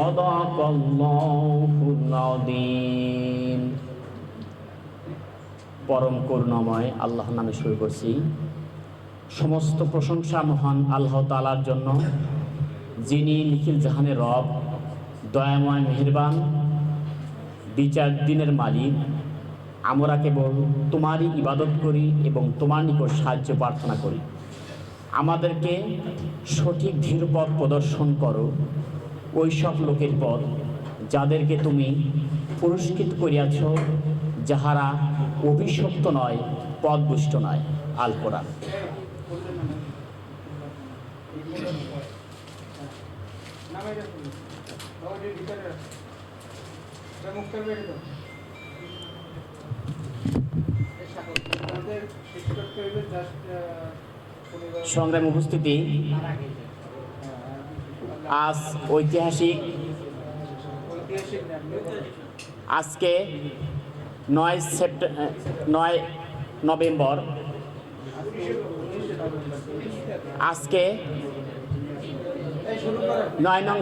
صدق الله العظيم পরম করুণাময় আল্লাহ নামে শুরু করছি সমস্ত প্রশংসা মহান আল্লাহ তালার জন্য যিনি নিখিল জাহানের রব দয়াময় মেহেরবান বিচার দিনের মালিক আমরা কেবল তোমারই ইবাদত করি এবং তোমার নিকট সাহায্য প্রার্থনা করি আমাদেরকে সঠিক ধীর পথ প্রদর্শন করো ওই সব লোকের পথ যাদেরকে তুমি পুরস্কৃত করিয়াছ যাহারা অভিশপ্ত নয় পদপুষ্ট নয়। আল কোরআন। নামাই রাখুন বাবাজির ভিতরে রাখুন এটা মুখটার বেড়ে দাও এই সাগর, আমাদের শেষ করতে হইবে জাস্ট সংগ্রাম উপস্থিতি আজ ঐতিহাসিক আজকে নয় সেপ্ট নয় নভেম্বর। আজকে নয় নং